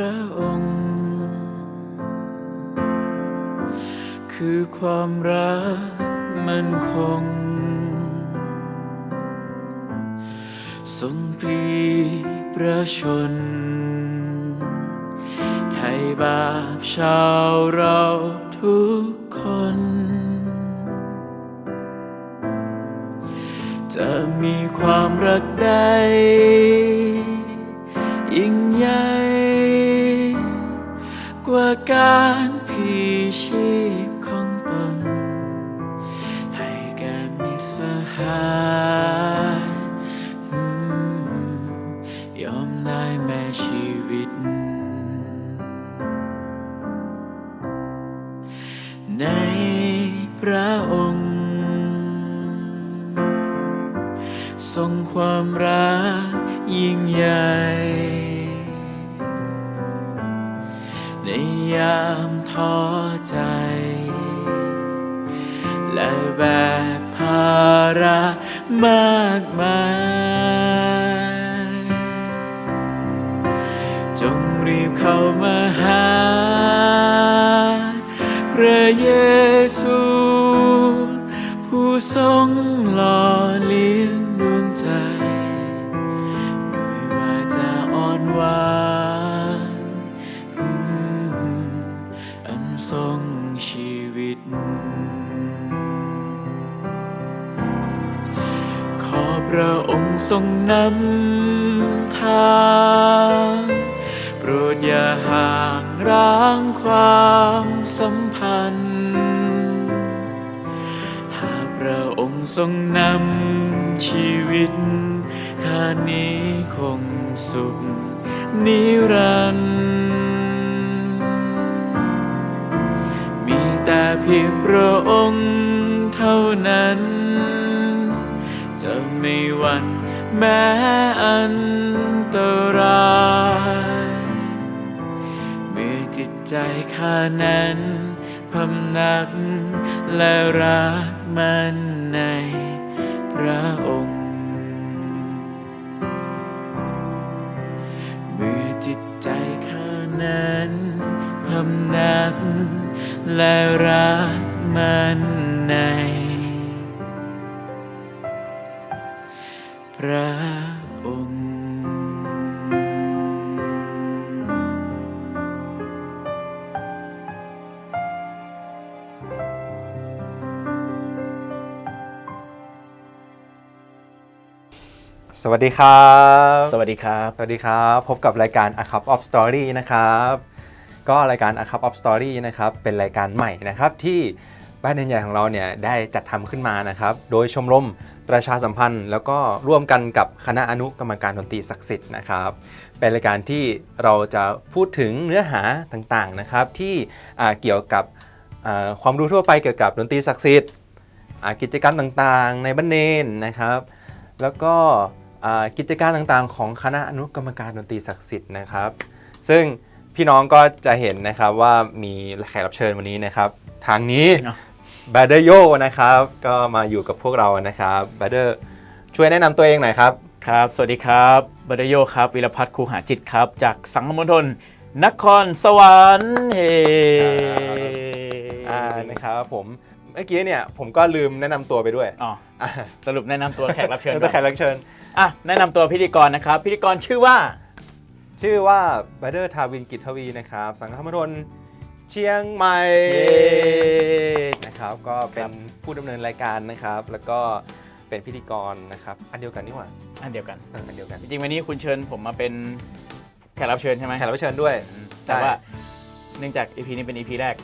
พระองค์ คือความรักมันคง ทรงปรีประชน ไทยบาปชาวเราทุกคน จะมีความรักใด ยิ่งใหญ่ กว่าการพีชีพของตน ให้แก่มิสหายยอมได้แม้ชีวิต ในพระองค์ ทรงความรักยิ่งใหญ่ ยามท้อใจ และแบกภาระมากมาย จงรีบเข้ามาหา พระเยซู ผู้ทรงหล่อเลี้ยง ทรงชีวิต ขอพระองค์ทรงนำทางโปรดอย่าห่างร้างความสัมพันธ์ หากพระองค์ทรงนำชีวิตข้านี้คงสุขนิรันดร์ เพียงพระองค์เท่านั้น จะไม่หวั่นแม้อันตรายเมื่อจิตใจข้านั้นพำนักและรักมันในพระองค์เมื่อจิตใจข้านั้นพำนัก และรักมันใน พระองค์สวัสดีครับ สวัสดีครับ สวัสดีครับ พบกับรายการ A Cup of Story นะครับ ก็รายการ A Cup of Story นะครับเป็นรายการใหม่นะครับที่บ้านเดนใหญ่ของเราเนี่ยได้จัดทำขึ้นมานะครับโดยชมรมประชาสัมพันธ์ แล้วก็ร่วมกันกับคณะอนุกรรมการดนตรีศักดิ์สิทธิ์นะครับเป็นรายการที่เราจะพูดถึงเนื้อหาต่างๆนะครับที่เกี่ยวกับความรู้ทั่วไปเกี่ยวกับดนตรีศักดิ์สิทธิ์กิจกรรมต่างๆ ในบันเนนนะครับ แล้วก็กิจการต่างๆ ของคณะอนุกรรมการดนตรีศักดิ์สิทธิ์นะครับ ซึ่ง พี่น้องก็จะเห็นนะครับว่ามีแขกรับเชิญวันนี้นะครับ ทางนี้เนอะบ r เดอร์โยนะครับ ก็มาอยู่กับพวกเรานะครับบ r เดอร์ช่วยแนะนำตัวเองหน่อยครับ ครับ สวัสดีครับบัตโยครับวิรพัฒน์คูหาจิตครับ จากสังคมณฑลนครสวรรค์เฮอ่านะครับผมเมื่อกี้เนี่ยผมก็ลืมแนะนำตัวไปด้วยอ๋ออะสรุปแนะนำตัวแขกรับเชิญแล้วก็แขกรับเชิญ อะแนะนำตัวพิธีกรนะครับ พิธีกรชื่อว่า ชื่อว่าบ r เดอร์ทาวินกิจทวีนะครับ สังคมณฑลเชียงใหม่เย้นะครับ ก็เป็นผู้ดำเนินรายการนะครับ แล้วก็เป็นพิธีกรนะครับ อันเดียวกันนี่หว่าอันเดียวกันเอออันเดียวกันจริงๆวันนี้คุณเชิญผมมาเป็นแขกรับเชิญใช่ไหมแขกรับเชิญด้วย แต่ว่าเนื่องจาก EP นี้เป็น EP แรก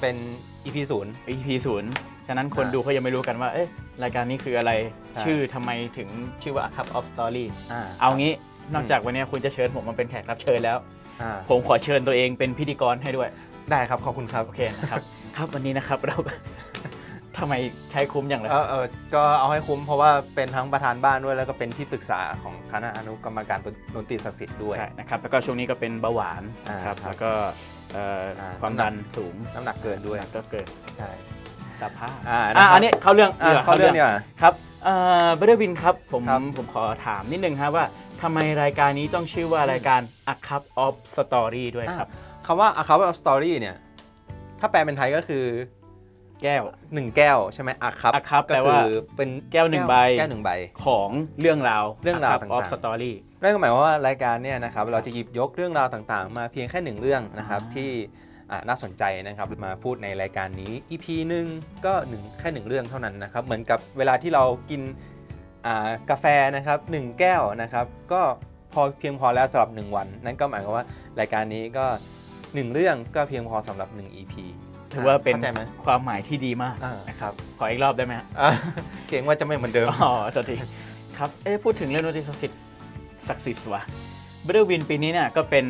เป็น EP ศูนย์ EP ศูนย์ฉะนั้นคนอ่าดูเขายังไม่รู้กันว่าเอ๊ะรายการนี้คืออะไรใช่ชื่อทำไมถึงชื่อว่า A Cup of Story อ่าเอางี้ นอกจากวันนี้คุณจะเชิญผมมาเป็นแขกรับเชิญแล้ว อ่าผมขอเชิญตัวเองเป็นพิธีกรให้ด้วย ได้ครับขอบคุณครับโอเคนะครับ ครับวันนี้นะครับเรา ทำไมใช้คุ้มอย่างไรเออเออก็เอาให้คุ้มเพราะว่าเป็นทั้งประธานบ้านด้วยแล้วก็เป็นที่ปรึกษาของคณะอนุกรรมการดนตรีศักดิ์สิทธิ์ด้วย ใช่นะครับ แล้วก็ช่วงนี้ก็เป็นเบาหวานอ่าครับ ครับแล้วก็เอ่ออา ความดันสูงน้ำหนักเกินด้วยน้ำหนักก็เกินใช่สภาพอ่าอะนะครับอันนี้เข้าเรื่องอ่าดีกว่เข้าเรื่องดีกว่า ครับ เอ่อเบรวินครับผมครับ ผมขอถามนิดนึงครับว่าทำไมรายการนี้ต้องชื่อว่ารายการ A Cup of Story ด้วยครับ คำว่า a cup of story เนี่ย ถ้าแปลเป็นไทยก็คือ แก้วหนึ่งแก้วใช่ไหม a cup A cup ก็แปลคืว่าเป็นแก้วหนึ่งใบ แก้วหนึ่งใบ ของเรื่องราวเรื่องราว A Cup of ต่างๆ Story นั่นก็หมายความว่ารายการเนี่ยนะครับเราจะหยิบยกเรื่องราวต่างๆ มาเพียงแค่หนึ่งเรื่องนะครับ อ่า ที่อ่า น่าสนใจนะครับมาพูดในรายการนี้ EP หนึ่งก็หนึ่งแค่หนึ่งเรื่องเท่านั้นนะครับเหมือนกับเวลาที่เรากินอ่ากาแฟนะครับหนึ่งแก้วนะครับก็พอเพียงพอแล้วสำหรับ 1 วัน นั่นก็หมายความว่ารายการนี้ก็ 1 เรื่องก็เพียงพอสำหหรับ 1 EP ถือว่าเป็นเข้าใจไหมความหมายที่ดีมากอ่านะครับขออีกรอบได้ไหมฮะอะเกรงว่าจะไม่เหมือนเดิมอ๋อตัวทีครับเอ๊ะพูดถึงเรื่องดนตรีศักดิ์สิทธิ์ศักดิ์สิทธิ์วะเบรวินปีนี้เนี่ยก็เป็น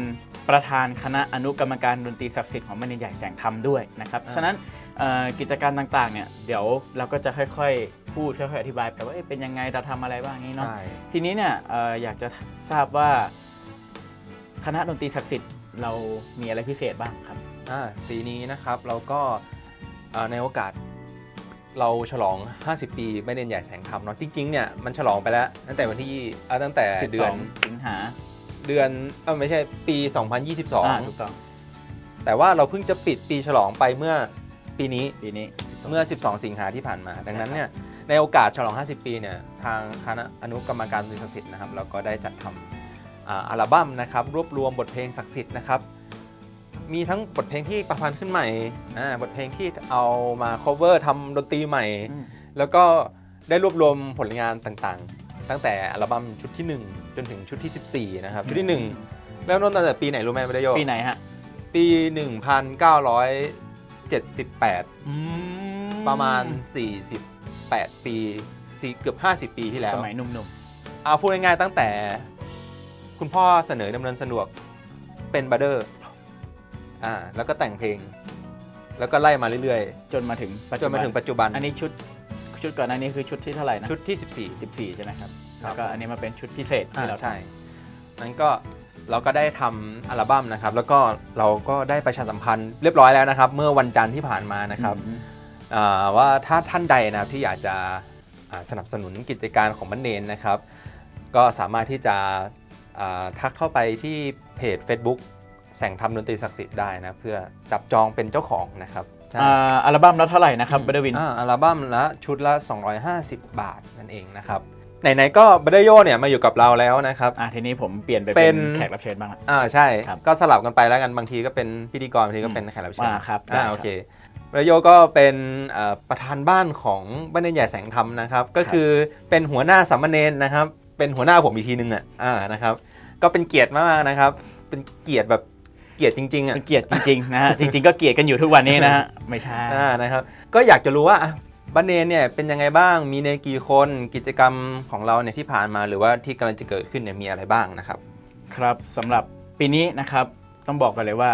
ประธานคณะอนุกรรมการดนตรีศักดิ์สิทธิ์ของมันใหญ่แสงธรรมด้วยนะครับอ่าฉะนั้นเอ่อกิจการต่างๆเนี่ยเดี๋ยวเราก็จะค่อยๆ พูดค่อยๆอธิบายไปว่าเอ๊ะเป็นยังไงเราทำอะไรบ้างนี้เนาะ ใช่ ทีนี้เนี่ยเอ่ออยากจะทราบว่าคณะดนตรีศักดิ์สิทธิ์เรามีอะไรพิเศษบ้างครับ อ่าปีนี้นะครับเราก็อ่าในโอกาสเราฉลอง 50 ปีไม่เด่นใหญ่แสงธรรมเนาะจริงๆเนี่ยมันฉลองไปแล้วตั้งแต่วันที่อ่าตั้งแต่เดือน 12 สิงหา เดือนเออไม่ใช่ปีอ่าถูก2022 ต้องแต่ว่าเราเพิ่งจะปิดปีฉลองไปเมื่อปีนี้ปีนี้ เมื่อ 12 สิงหาที่ผ่านมา ดังนั้นเนี่ยในโอกาสฉลอง 50 ปีเนี่ยทางคณะอนุกรรมการดนตรีศักดิ์สิทธิ์นะครับเราก็ได้จัดทำอ่าอัลบั้มนะครับรวบรวมบทเพลงศักดิ์สิทธิ์นะครับมีทั้งบทเพลงที่ประพันธ์ขึ้นใหม่อ่าบทเพลงที่เอามา cover ทำดนตรีใหม่อืมแล้วก็ได้รวบรวมผลงานต่างๆ ตั้งแต่อัลบั้มชุดที่ 1 จนถึงชุดที่ 14 นะครับ ชุดที่ 1 เริ่มต้นตั้งแต่ปีไหนรู้ไหมไม่ได้โยปีไหนฮะ ปี 1978ประมาณ 48 ปีสี่เกือบ 50 ปีที่แล้วสมัยหนุ่มเอาพูดง่ายๆตั้งแต่ คุณพ่อเสนอดำเนินสะดวกเป็นบัดเดอร์อ่าแล้วก็แต่งเพลง แล้วก็ไล่มาเรื่อยๆ จนมาถึงปัจๆ จจุนบัมานถึงปัจจุบัน อันนี้ชุด ชุดก่อนอันนี้คือชุดที่เท่าไหร่นะชุดที่ 14 14 ใช่ไหมครับ ครับ แล้วก็อันนี้มาเป็นชุดพิเศษอ่าที่เราใช่นั้นก็เราก็ได้ทำอัลบั้มนะครับ แล้วก็เราก็ได้ประชาสัมพันธ์เรียบร้อยแล้วนะครับ เมื่อวันจันทร์ที่ผ่านมานะครับอืมอ่าว่าถ้าท่านใดนะครับที่อยากจะอ่าสนับสนุนกิจการของบันเนนนะครับ ก็สามารถที่จะอ่าทักเข้าไปที่เพจ Facebook แสงธรรมดนตรีศักดิ์สิทธิ์ได้นะ เพื่อจับจองเป็นเจ้าของนะครับใช่ อ่าอัลบั้มแล้วเท่าไหร่นะครับเบดวิน อ่าอัลบั้มละชุดละ 250 บาทนั่นเองนะครับไหนๆก็บัดเดโยเนี่ยมาอยู่กับเราแล้วนะครับ อ่าทีนี้ผมเปลี่ยนไปเป็เป็นน แขกรับเชิญบ้างละ อ่าใช่ ครับก็สลับกันไปแล้วกันบางทีก็เป็นพิธีกรบางทีก็เป็นแขกรับเชิญอ่าครับได้อ่าครับโอเคระโยก็เป็นเอ่อประธานบ้านของบ้านเนนใหญ่แสงธรรมนะครับก็คือเป็นหัวหน้าสามเณรนะครับ เป็นหัวหน้าผมอีกทีนึงอะอ่านะครับ ก็เป็นเกียรติมากๆนะครับ เป็นเกียรติแบบ เกียรติจริงๆอะเป็นเกียรติจริงๆนะฮะจริง ๆ ก็เกลียดกันอยู่ทุกวันนี้นะฮะไม่ใช่อ่านะครับก็อยากจะรู้ว่าอะบ้านเนนเนี่ยเป็นยังไงบ้างมีในกี่คนกิจกรรมของเราเนี่ยที่ผ่านมาหรือว่าที่กำลังจะเกิดขึ้นเนี่ยมีอะไรบ้างนะครับ ครับสำหรับปีนี้นะครับต้องบอกกันเลยว่า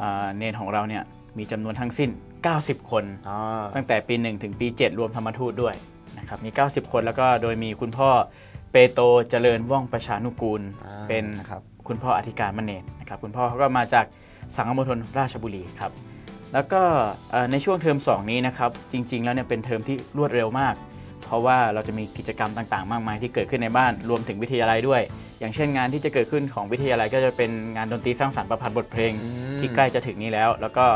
อ่าเนนของเราเนี่ยมีจำนวนทั้งสิ้น 90 คน อ๋อตั้งแต่ปี 1 ถึงปี 7 รวมธรรมทูตด้วยนะครับมี 90 คนแล้วก็โดยมีคุณพ่อเปโตรเจริญว่องประชานุกูล อ่าเป็น นะครับ คุณพ่ออธิการมเนตนะครับคุณพ่อเขาก็มาจากสังฆมณฑลราชบุรีครับแล้วก็เอ่อในช่วงเทอม 2 นี้นะครับจริง ๆ แล้วเนี่ยเป็นเทอมที่รวดเร็วมาก เพราะว่าเราจะมีกิจกรรมต่างๆ มากมายที่เกิดขึ้นในบ้านรวมถึงวิทยาลัยด้วย อย่างเช่นงานที่จะเกิดขึ้นของวิทยาลัยก็จะเป็นงานดนตรีสร้างสรรค์ประพันธ์บทเพลงอืมที่ใกล้จะถึงนี้แล้ว แล้วก็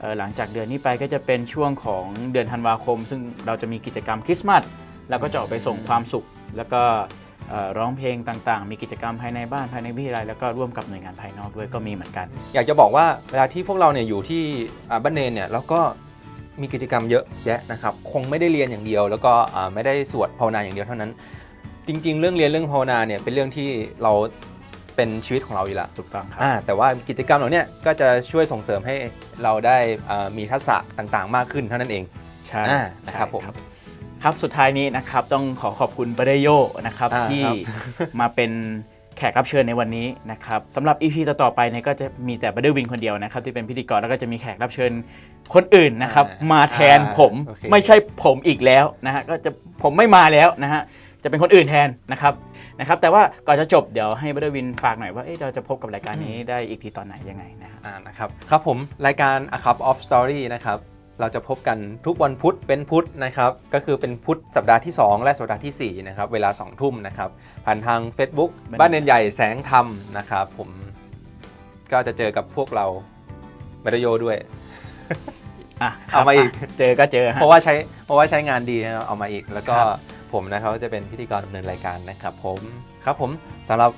เอ่อหลังจากเดือนนี้ไปก็จะเป็นช่วงของเดือนธันวาคม ซึ่งเราจะมีกิจกรรมคริสต์มาสแล้วก็จะออกไปส่งความสุข แล้วก็เอ่อ ร้องเพลงต่างๆ มีกิจกรรมภายในบ้านภายในวิทยาลัยแล้วก็ร่วมกับหน่วยงานภายนอกด้วยก็มีเหมือนกัน อยากจะบอกว่าเวลาที่พวกเราเนี่ยอยู่ที่อ่าบ้านเนนเนี่ยเราก็มีกิจกรรมเยอะแยะนะครับ คงไม่ได้เรียนอย่างเดียว แล้วก็อ่าไม่ได้สวดภาวนาอย่างเดียวเท่านั้น จริง ๆ เรื่องเรียนเรื่องภาวนาเนี่ยเป็นเรื่องที่เราเป็นชีวิตของเราอยู่และถูกต้องครับอ่าแต่ว่ากิจกรรมเหล่าเนี้ก็จะช่วยส่งเสริมให้เราได้อ่ามีทักษะต่างๆ มากขึ้นเท่านั้นเองใช่อ่านะครับผม ครับสุดท้ายนี้นะครับต้องขอขอบคุณบเดโยนะครับอ่าที่ครับ มาเป็นแขกรับเชิญในวันนี้นะครับสำหรับ EP ต่อๆไปเนี่ยก็จะมีแต่บัดเดวินคนเดียวนะครับที่เป็นพิธีกรแล้วก็จะมีแขกรับเชิญคนอื่นนะครับอ่ามาแทนผมโอเค ไม่ใช่ผมอีกแล้วนะฮะก็จะผมไม่มาแล้วนะฮะจะเป็นคนอื่นแทนนะครับนะครับแต่ว่าก่อนจะจบเดี๋ยวให้บัดเดวินฝากหน่อยว่าเอ๊ะเราจะพบกับรายการนี้ได้อีกทีตอนไหนยังไงนะฮะอ่านะครับครับผมรายการ A Cup of Story นะครับ เราจะพบกันทุกวันพุธเป็นพุธนะครับก็คือเป็นพุธสัปดาห์ที่ 2 และสัปดาห์ทีสี่4นะครับเวลา2ทุ่มนะครับผ่านทาง Facebook บ้านเนนใหญ่แสงธรรมนะครับผมก็จะเจอกับพวกเราเมรโยด้วยอะเอามาอีกเจอก็เจอฮะเพราะว่าใช้เพราะว่าใช้งานดีนะครับเอามาอีก แล้วก็ครับผมนะครับก็จะเป็นพิธีกรดำเนินรายการนะครับ ผมครับผมสำหรับ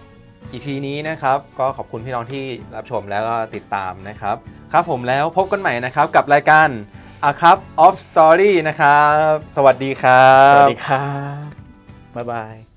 EP นี้นะครับ ก็ขอบคุณพี่น้องที่รับชมแล้วก็ติดตามนะครับ ครับผมแล้วพบกันใหม่นะครับกับรายการ อะครับออฟสตอรี่นะครับ สวัสดีครับ สวัสดีครับ บ๊ายบาย